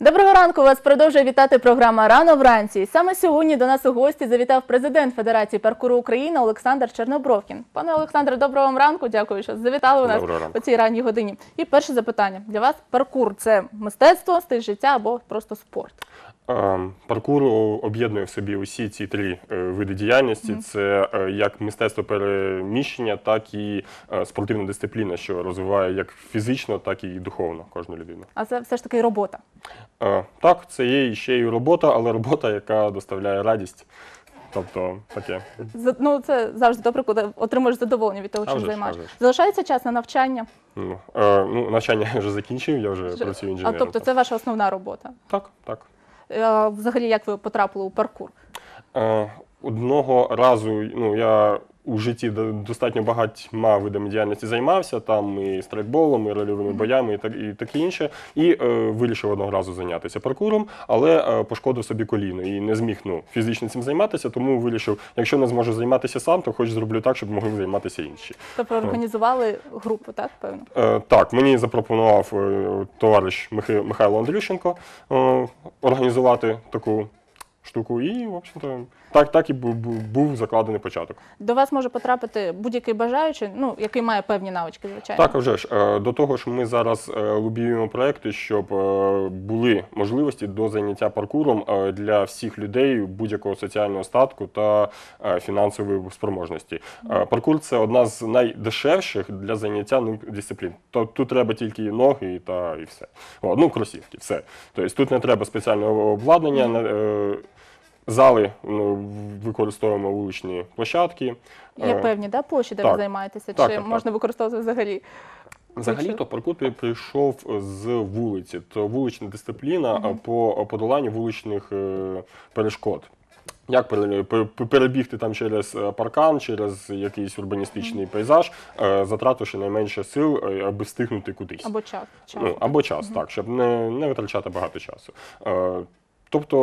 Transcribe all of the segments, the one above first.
Доброго ранку! Вас продовжує вітати програма Рано вранці. Саме сьогодні до нас у гості завітав президент Федерації паркуру України Олександр Чернобровкін. Пане Олександре, доброго вам ранку. Дякую, що завітали у нас у цій ранній годині. І перше запитання для вас: паркур це мистецтво, стиль життя або просто спорт? Паркур об'єднує в собі усі ці три е, види діяльності: це е, як мистецтво переміщення, так і е, спортивна дисципліна, що розвиває як фізично, так і духовно кожну людину. А це все ж таки робота. Так, це є ще й робота, але робота, яка доставляє радість. Тобто таке. Ну це завжди добре, коли отримуєш задоволення від того, чим ж. Залишається час на навчання. Ну, е, ну, навчання я вже закінчив, я вже працюю А тобто це ваша основна робота. Так, так. Е, Взагалі, як ви потрапили у паркур? Е, Одного разу ну, я у житті до- достатньо багатьма видами діяльності займався, там і страйкболом, і рольовими боями, і так і таке інше. І е, вирішив одного разу зайнятися паркуром, але е, пошкодив собі коліно і не зміг ну, фізично цим займатися, тому вирішив, якщо не зможу займатися сам, то хоч зроблю так, щоб могли займатися інші. Тобто організували групу, так певно? Е, так, мені запропонував е, товариш Михайло Андрющенко е, організувати таку штуку, і, в общем-то, так, так і був, закладений початок. До вас може потрапити будь-який бажаючий, ну який має певні навички, звичайно. Так, вже ж е, до того ж, ми зараз е, лобіюємо проекти, щоб е, були можливості до заняття паркуром для всіх людей будь-якого соціального статку та фінансової спроможності. Паркур це одна з найдешевших для заняття ним дисциплін. То тут треба тільки ноги та і все. О, ну, кросівки, все. Тобто тут не треба спеціального обладнання. Зали ну, використовуємо вуличні площадки. Є Е, певні да, площі, де так. ви займаєтеся, Так, чи так, так. можна використовувати взагалі? Взагалі, то паркур прийшов з вулиці. То вулична дисципліна а, по подоланню вуличних е, перешкод. Як пере- пе- пе- перебігти там через е, паркан, через якийсь урбаністичний пейзаж, е, затративши найменше сил, аби встигнути кудись. Або час. час. Ну, або час, так, щоб не, не витрачати багато часу. Е, тобто,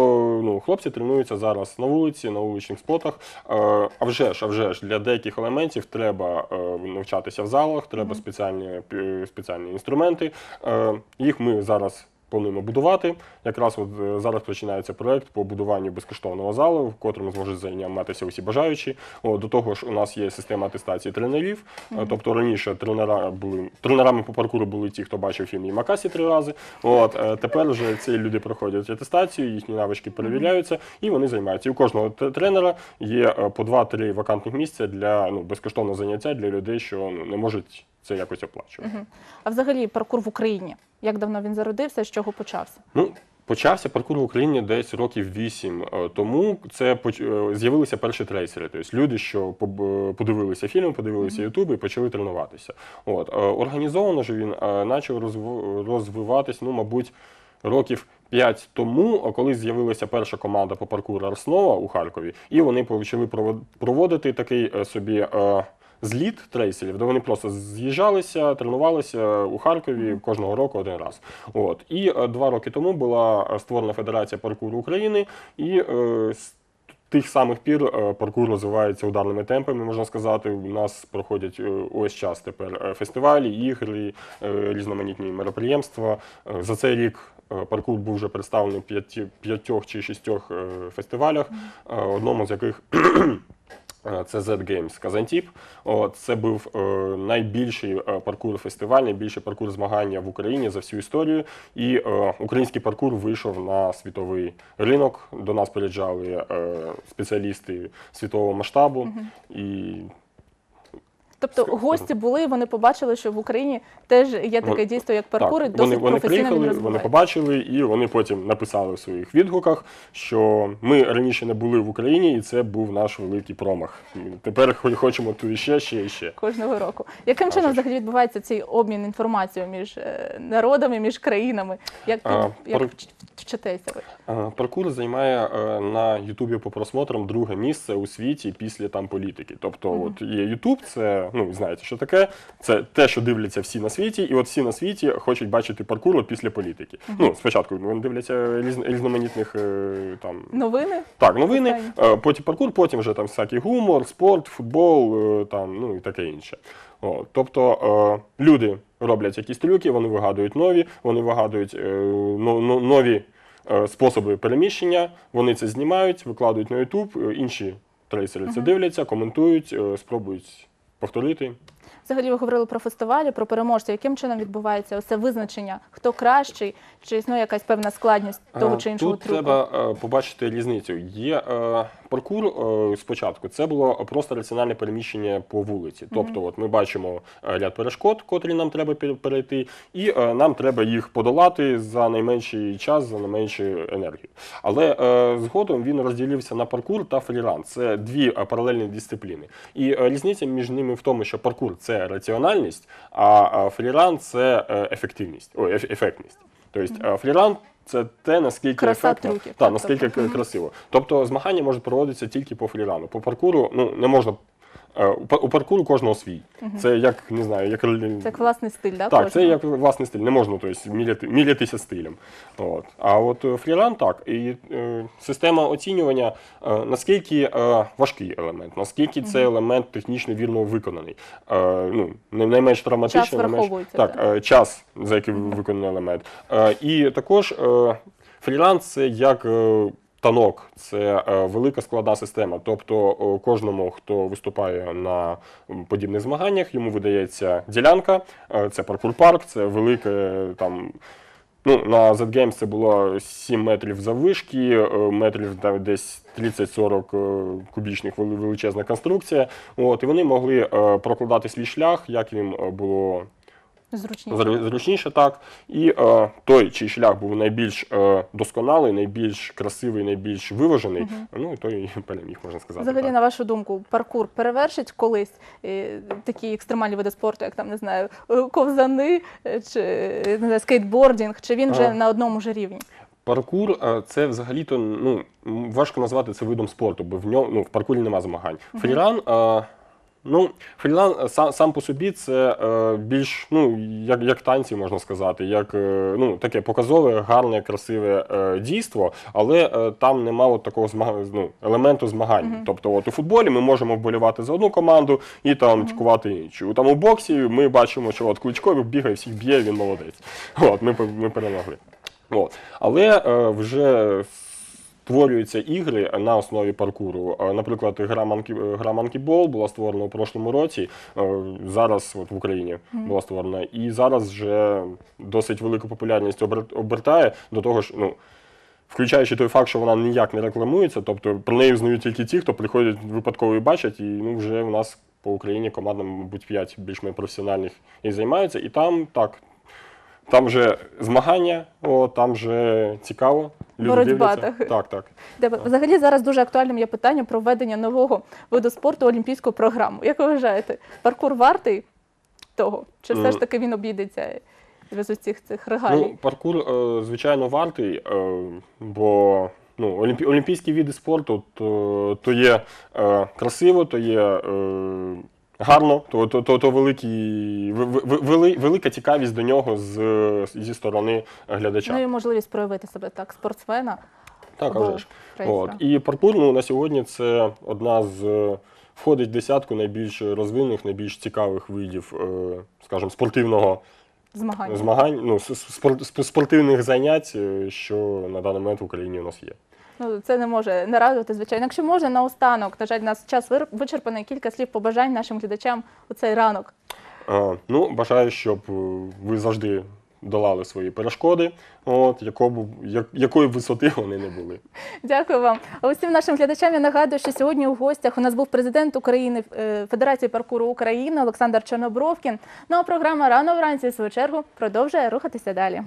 ну, хлопці тренуються зараз на вулиці, на вуличних спотах. Е, а вже ж, а вже ж, для деяких елементів треба е, навчатися в залах, треба спеціальні, пі- спеціальні інструменти. Е, їх ми зараз. Плануємо будувати. Якраз от е, зараз починається проект по будуванню безкоштовного залу, в котрому зможуть займатися усі бажаючі. О, до того ж, у нас є система атестації тренерів. Е, Тобто раніше тренера були тренерами по паркуру були ті, хто бачив фільм Ямакасі три рази. От е, тепер вже ці люди проходять атестацію, їхні навички перевіряються, і вони займаються. І у кожного тренера є по 2-3 вакантних місця для ну безкоштовного заняття для людей, що ну, не можуть це якось оплачувати. А взагалі паркур в Україні. Як давно він зародився, з чого почався? Ну, почався паркур в Україні десь років вісім е, тому. Це е, з'явилися перші трейсери. Тобто люди, що поб- подивилися фільм, подивилися Ютуб і почали тренуватися. От е, організовано ж він е, почав розв- розвиватись, ну, мабуть. Років 5 тому, коли з'явилася перша команда по паркуру Арснова у Харкові, і вони почали провод- проводити такий е, собі е, зліт трейсерів, де вони просто з'їжджалися, тренувалися у Харкові кожного року один раз. От і е, два роки тому була е, створена Федерація паркуру України, і е, з тих самих пір паркур розвивається ударними темпами, можна сказати. У нас проходять увесь час тепер фестивалі, ігри, різноманітні мероприємства. За цей рік паркур був вже представлений в п'ятьох чи шістьох фестивалях, одному з яких Це Z Games Казантіп. Це був е, найбільший е, паркур-фестиваль, найбільший паркур змагання в Україні за всю історію. І е, український паркур вийшов на світовий ринок. До нас приїжджали е, спеціалісти світового масштабу. І Тобто гості були, вони побачили, що в Україні теж є таке дійство, як паркур, і так, досить вони, вони професійно він приїхали, вони побачили, і вони потім написали в своїх відгуках, що ми раніше не були в Україні, і це був наш великий промах. Тепер хочемо тут ще, ще і ще. Кожного року. Яким чином взагалі відбувається цей обмін інформацією між е, народами, між країнами? Як, А, як пар- вчитеся ви? Паркур займає е, на Ютубі по просмотрам друге місце у світі після там політики. Тобто, от є Ютуб, це ну знаєте, що таке. Це те, що дивляться всі на світі, і от всі на світі хочуть бачити паркур після політики. Ну, спочатку вони дивляться різ- різноманітних е, там Новини? так, новини, Останні. е, потім паркур, потім вже там всякий гумор, спорт, футбол, е, там, ну і таке інше. О, тобто е, люди роблять якісь трюки, вони вигадують нові, вони вигадують е, но- но- нові е, способи переміщення, вони це знімають, викладають на YouTube, інші трейсери це дивляться, коментують, е, спробують повторити. Взагалі ви говорили про фестивалі, про переможців. Яким чином відбувається це визначення? Хто кращий? Чи існує якась певна складність того Е, чи іншого Тут трюку? треба е, побачити різницю. Є е, паркур е, спочатку. Це було просто раціональне переміщення по вулиці. Тобто, от ми бачимо ряд перешкод, котрі нам треба перейти, і е, нам треба їх подолати за найменший час, за найменшу енергію. Але е, згодом він розділився на паркур та фріран. Це дві паралельні дисципліни. І е, різниця між ними в тому, що паркур це раціональність, а фріран це е, ефективність, ой, еф- ефектність. Тобто е, фріран це те, наскільки Краса ефектно, трюків, та, наскільки тобто. к- красиво. Тобто змагання можуть проводитися тільки по фрірану. По паркуру ну, не можна. Е, У паркуру кожного свій. Це як не знаю, як Це як власний стиль, да, так, це як власний стиль, не можна тобто, міряти, мірятися стилем. От. А от е, фріран так. І е, система оцінювання, е, наскільки е, важкий елемент, наскільки цей елемент технічно вірно виконаний. Е, ну, не- найменш травматичний, Час найменш, враховується, так, так. е, час, за який виконаний елемент. Е, і також е, фріланс це як. е, Танок це е, велика складна система. Тобто е, кожному, хто виступає на подібних змаганнях, йому видається ділянка. Е, це паркур парк, це велике там. Ну, на Z Games це було 7 метрів заввишки, метрів десь 30-40 е, кубічних величезна конструкція. От, і вони могли прокладати свій шлях, як їм було Зручніше. зручніше так. І е, той, чий шлях був найбільш е, досконалий, найбільш красивий, найбільш виважений, ну той переміг, можна сказати. Взагалі, так. на вашу думку, паркур перевершить колись е, такі екстремальні види спорту, як там не знаю, е, ковзани е, чи е, не знаю, скейтбордінг, чи він вже Ага. на одному ж рівні? Паркур це взагалі-то ну, важко назвати це видом спорту, бо в ньому ну, в паркурі нема змагань. Фріран, е, ну, фріран е, сам, сам по собі це е, більш ну, як, як танці, можна сказати, як е, ну, таке показове, гарне, красиве е, дійство, але е, там нема от такого змага, ну, елементу змагань. Тобто, от у футболі ми можемо вболівати за одну команду і там тікувати іншу. Там у боксі ми бачимо, що от Кличко бігає, всіх б'є, він молодець. От, ми, ми перемогли. От. Але е, вже створюються ігри на основі паркуру. Наприклад, гра Monkey, е, гра Monkey Ball була створена у прошлому році. е, Зараз от в Україні була створена. І зараз вже досить велику популярність обер- обертає до того ж, ну. Включаючи той факт, що вона ніяк не рекламується, тобто про неї знають тільки ті, хто приходять випадково і бачать, і ну вже у нас по Україні команда, мабуть, 5 більш-менш професіональних і займаються. І там так, там вже змагання, о, там вже цікаво. Люди Боротьба, так. Так, так. Де взагалі зараз дуже актуальним є питання про введення нового виду спорту олімпійську програму. Як ви вважаєте, паркур вартий того? Чи все ж таки він обійдеться без усіх цих регалій? Ну, паркур, е, звичайно, вартий, е, бо ну, олімпі- олімпійські види спорту то, то є е, красиво, то є е, гарно, то, то, то, то великий, вели- велика цікавість до нього з, зі сторони глядача. Ну і можливість проявити себе так, спортсмена. Так, а або вже ж. От. І паркур ну, на сьогодні це одна з входить в десятку найбільш розвинених, найбільш цікавих видів, е, скажімо, спортивного Змагання. змагань, ну, спортивних занять, е, що на даний момент в Україні у нас є. Ну, це не може не радувати, звичайно. Якщо можна, наостанок, на жаль, у нас час вичерпаний, кілька слів побажань нашим глядачам у цей ранок. Е, Ну, бажаю, щоб е, ви завжди долали свої перешкоди, от, якому, як, якої висоти вони не були. Дякую вам. А усім нашим глядачам я нагадую, що сьогодні у гостях у нас був президент України е, Федерації паркуру України Олександр Чорнобровкін. Ну а програма рано вранці в свою чергу продовжує рухатися далі.